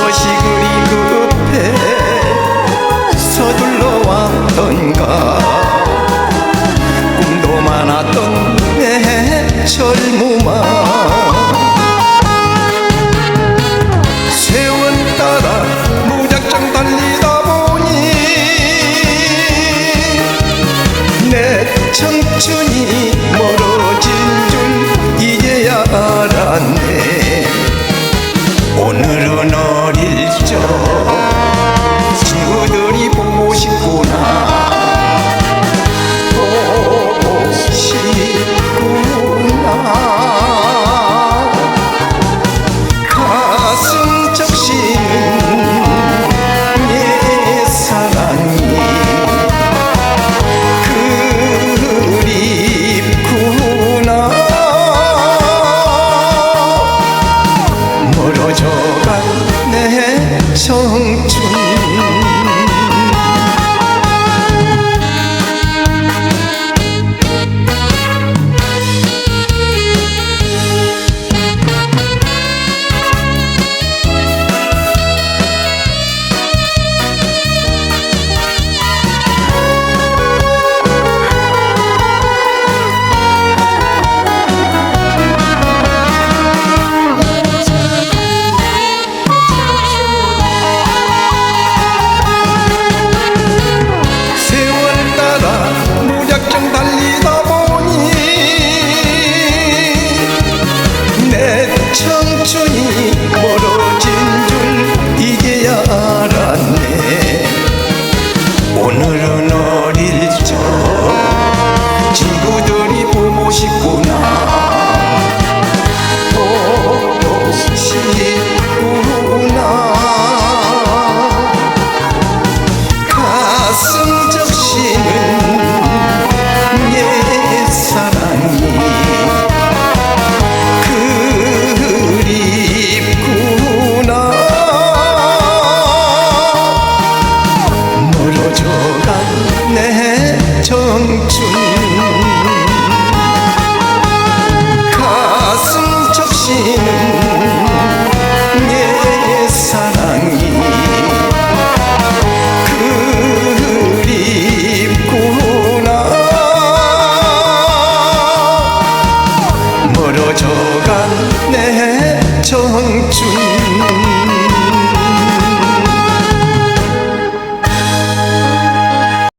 무엇이 그리 급해 서둘러 왔던가? 꿈도 많았던 내 젊음아 세월 따라 무작정 달리다 보니 내 청춘이 멀어 어릴 적 青春。